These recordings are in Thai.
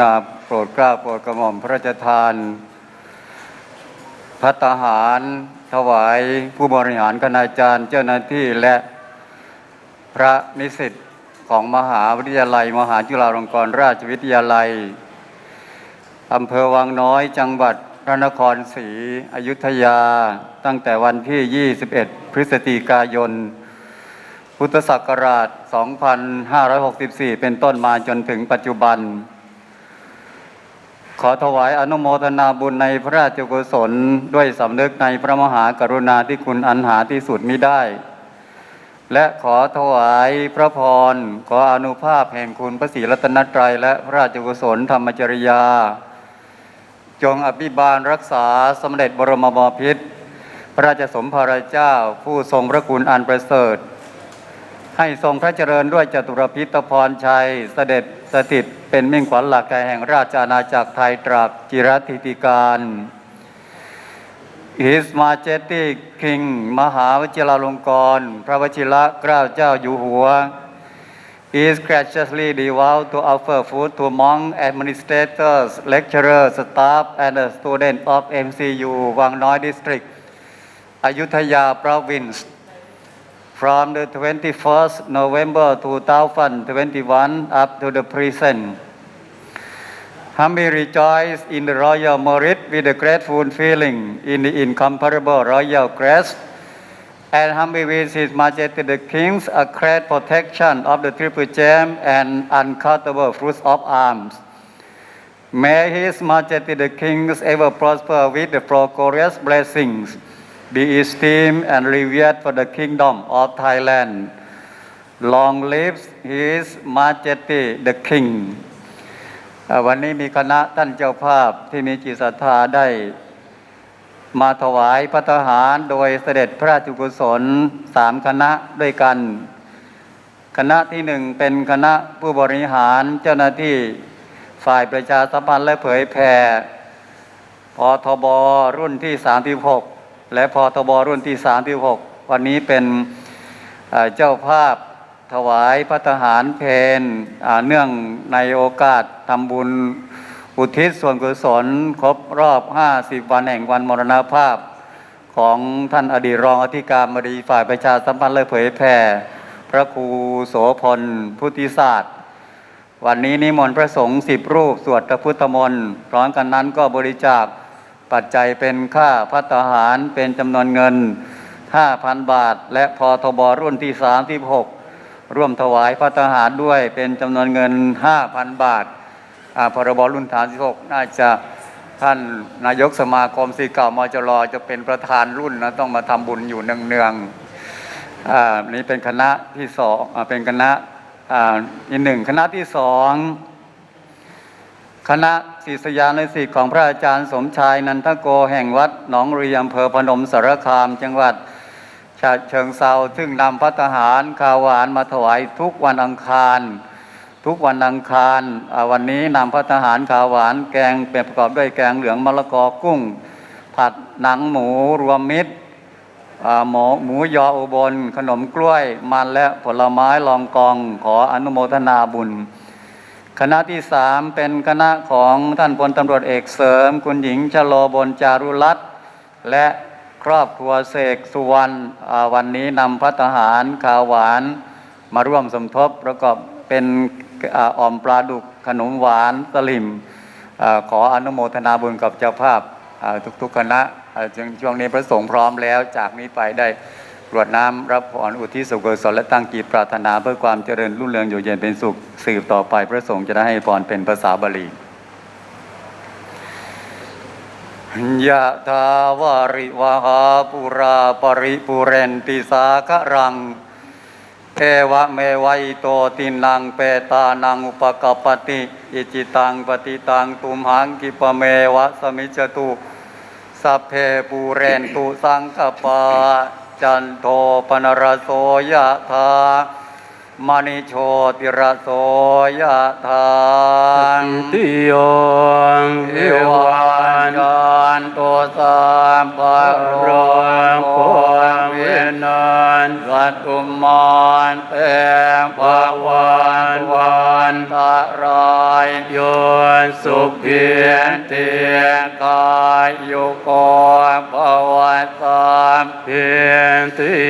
ณาโปรดกล้าโปรดกระหม่อมพระราชทานพัตตาหารถวายผู้บริหารคณาจารย์เจ้าหน้าที่และพระนิสิตของมหาวิทยาลัย มหาจุฬาลงกรณราชวิทยาลัยอำเภอวังน้อยจังหวัดพระนครศรีอยุธยาตั้งแต่วันที่ 21 พฤศจิกายน พุทธศักราช 2564 เป็นต้นมาจนถึงปัจจุบัน ขอถวายอนุโมทนาบุญในพระราชกุศล ด้วยสำนึกในพระมหากรุณาธิคุณอันหาที่สุดมิได้ และขอถวายพระพร ขออนุภาพแห่งคุณพระศรีรัตนตรัยและพระราชกุศลธรรมจริยา จงอภิบาลรักษาสมเด็จบรมบพิตรพระราชสมภารเจ้า ผู้ทรงพระคุณอันประเสริฐ ให้ทรงพระเจริญด้วยจตุรพิธพรชัยเสด็จ สถิตเป็นมิ่งขวัญหลักแก่แห่งราชอาณาจักรไทยตราบจิรธิติการ His Majesty King มหาวชิราลงกร พระวชิระเกล้าเจ้าอยู่หัว is graciously devout to offer food to monk administrators, lecturers, staff, and students of MCU วังน้อย District อยุธยา Province from the 21st November 2021 up to the present. Humbly rejoice in the royal merit with a grateful feeling in the incomparable royal grace and humbly with His Majesty the King's accurate protection of the triple gem and uncuttable fruits of arms. May His Majesty the Kings ever prosper with the glorious blessings, be esteemed and revered for the kingdom of Thailand. Long lives His Majesty the King วันนี้มีคณะท่านเจ้าภาพที่มีจิตศรัทธาได้ มาถวายพระทหารโดยเสด็จพระราชกุศลสามคณะด้วยกัน คณะที่หนึ่งเป็นคณะผู้บริหารเจ้าหน้าที่ฝ่ายประชาสัมพันธ์และเผยแผ่พทบรุ่นที่ 36 และพอทบรุ่นที่36วันนี้เป็นเจ้าภาพถวายพระทหารเพนเนื่องในโอกาสทำบุญอุทิศส่วนกุศลครบรอบ 50 วันแห่งวันมรณภาพ ของท่านอดีตรองอธิการบดีฝ่ายประชาสัมพันธ์และเผยแผ่พระครูโสพลพุทธิศาสตร์ วันนี้นิมนต์พระสงฆ์สิบรูป สวดพระพุทธมนต์พร้อมกันนั้นก็บริจาค ปัจจัยเป็นค่าพัตหารเป็นจำนวนเงิน 5,000 บาท และพทบรุ่นที่36ร่วมถวายพัตหารด้วยเป็นจำนวนเงิน 5,000 บาทอ่าพรบรุ่นฐาน16น่าจะท่านนายกสมาคมสีเก่ามจรจะเป็นประธานรุ่นนะต้องมาทำบุญอยู่เนืองๆอ่านี่เป็นคณะที่สองอ่าเป็นคณะอ่าอีกหนึ่งคณะที่สอง คณะศิษยานุศิษย์ของพระอาจารย์สมชายนันทโกแห่งวัดหนองรีอำเภอพนมสารคาม จังหวัดฉะเชิงเซาซึ่งนำพัตหารคาวหวานมาถวายทุกวันอังคาร ทุกวันอังคารวันนี้นำพัฒหารขาวหวานแกงเป็นประกอบด้วยแกงเหลืองมะละกอกุ้ง ผัดหนังหมูรวมมิตรหมูหมูยออุบล ขนมกล้วยมันและผลไม้ลองกองขออนุโมทนาบุญ คณะที่สามเป็นคณะของท่านพลตำรวจเอกเสริม คุณหญิงชโลบลจารุรัตน์และครอบครัวเสกสุวรรณวันนี้นำพัฒหารขาวหวานมาร่วมสมทบประกอบเป็นอ่อมปลาดุกขนมหวานสลิมอขออนุโมทนาบุญกับเจ้าภาพทุกๆคณะจึงช่วงนี้พระสงฆ์พร้อมแล้วจากนี้ไปได้ กรวดน้ำรับพรอุทิศกุศลและตั้งจิตปรารถนาเพื่อความเจริญรุ่งเรืองอยู่เย็นเป็นสุข สืบต่อไปพระสงฆ์จะได้ให้พรเป็นภาษาบาลียะทาวาริวหาปุราปริปุเรนติสาคะรังเทวะเมวัยโตตินังเปตานังอุปกปปติอิจิตังปฏิตังตุมหังกิปเมวะสมิจจตุสัพเพปูเรนตุสังกปา จันโทปนรโสยะธามณิโชติระโสยะธาติโยงเอเอวัวันนจันโตสัมปะโรโรงโคโควิวินนันวัตุมานเตภะวันวันตะรายโยนสุขเพียรเตีเตียยงกาย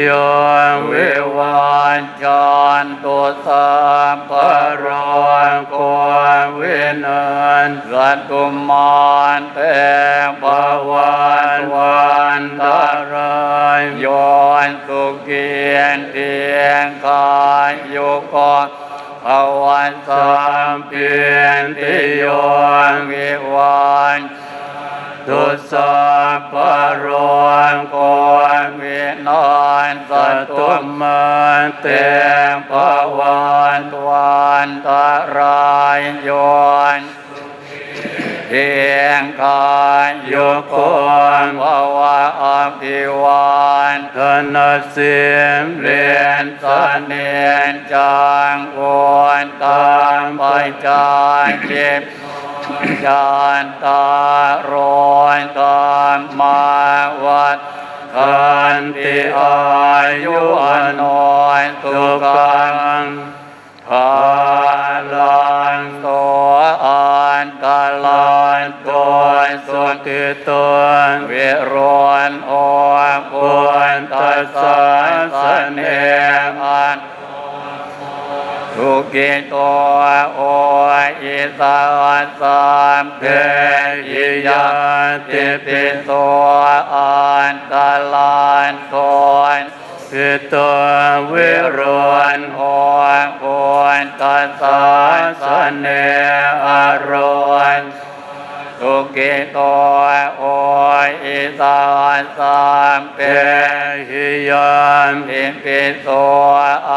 โยงวเววัวันจันโตสัมปะปะโรโรงโควินันวัตุมานเตภะวันวันตรายโยนสุขียนเตียงกายโยโกภวันสามมเพียรติโยงวิวันตุสัพพะโรงโควินาน ตุมาเตเตภวันตวันตรายโยนเพียงกายโยโกภวะอภิวันธนเสียมเรียนสนเนียนจางวนตามไปจานเจ็บจานตารอนตามมาวัด ขันติอายุอนอยสุขังพาลังโตอันกาลันโตสุสุติตัวนเวโรนโอปุนตัสสะสเน ทุกิโตโออิสาสามเพยิยาติปิโตอันตลันโตพิตัววิโรนโอปุนตัสสะสะเนอารนทุกิโตโออิสาสามเพหิยามปิปิโตอ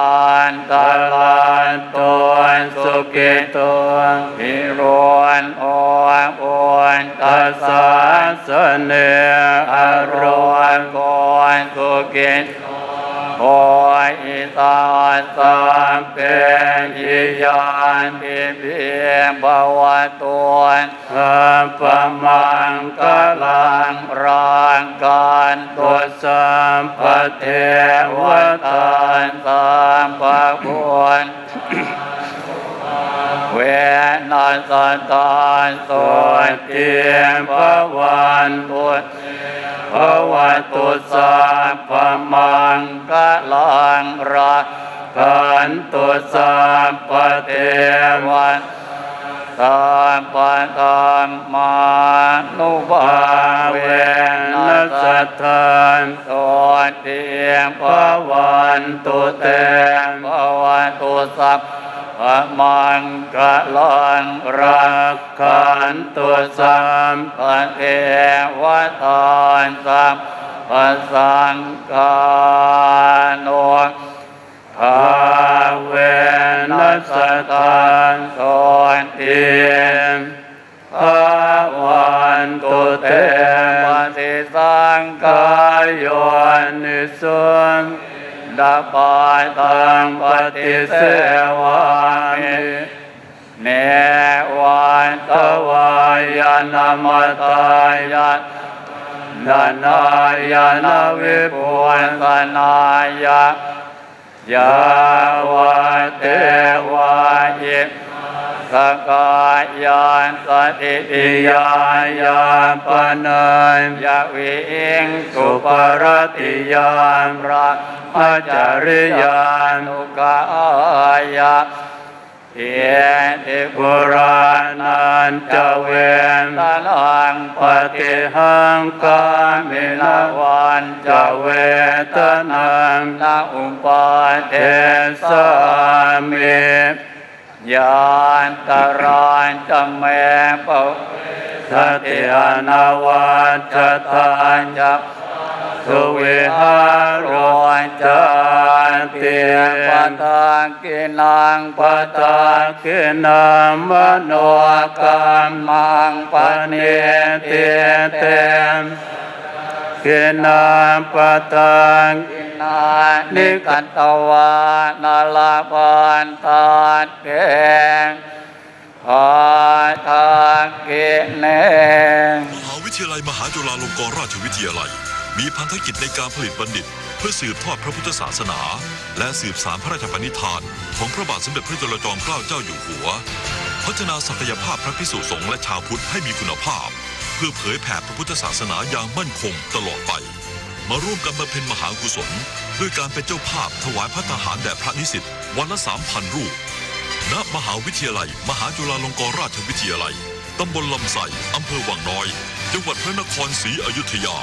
กิกิตัวพิรวนโอปุนตัตัสสะสะสะเนออารวนโกนสุกิโออิตาสามเปยิยานปิเพียงภาวตัวข้าปมังกลังร่างการตัตัววสัมปเทวตาตานตา สตานสตัวติเตียพระวันตุพระวันตุสัพพมังกะลังรากันตุสัพพเทวันตามปะตามมานุภาเวนัสสตทานตัวเตียงพระวันตุเตมภวันตุสัพ อมังกะลังรักขันตุสัมปะเอวตานสัมปะสังกาโน ยานามตายะนานายานาวิปุวันกนายะยาวเตวายะสกายานสติติยายาปนัยยะวิเองสุปรติยานรักอาจริยานุกายา เอติปุรานันจเวนตลังปฏิหังกามินาวันจเวตนังนาอุปาเทสามิยานตรานจะแม่ปสติอนาวันจะทานจะ สุวิหารวันจะเตียปตากินังปตากินังมโนกรรมังปณิเตเตมกินาปตังกินานิกัตตวานาลาปันตาเตอาทาเกเนมหาวิทยาลัยมหาจุฬาลงกรณราชวิทยาลัย มีพันธกิจในการผลิตบัณฑิต เพื่อสืบทอดพระพุทธศาสนา และสืบสารพระราชปณิธาน ของพระบาทสมเด็จพระจุลจอมเกล้าเจ้าอยู่หัว พัฒนาศักยภาพพระพิสุสงฆ์และชาวพุทธให้มีคุณภาพ เพื่อเผยแผ่พระพุทธศาสนาอย่างมั่นคงตลอดไป มาร่วมกันบำเพ็ญมหากุศล ด้วยการเป็นเจ้าภาพถวายพระทหารแด่พระนิสิตวันละสามพันรูปณมหาวิทยาลัย มหาจุฬาลงกรณราชวิทยาลัย ตำบลลำไส้อำเภอวังน้อย จังหวัดพระนครศรีอยุธยา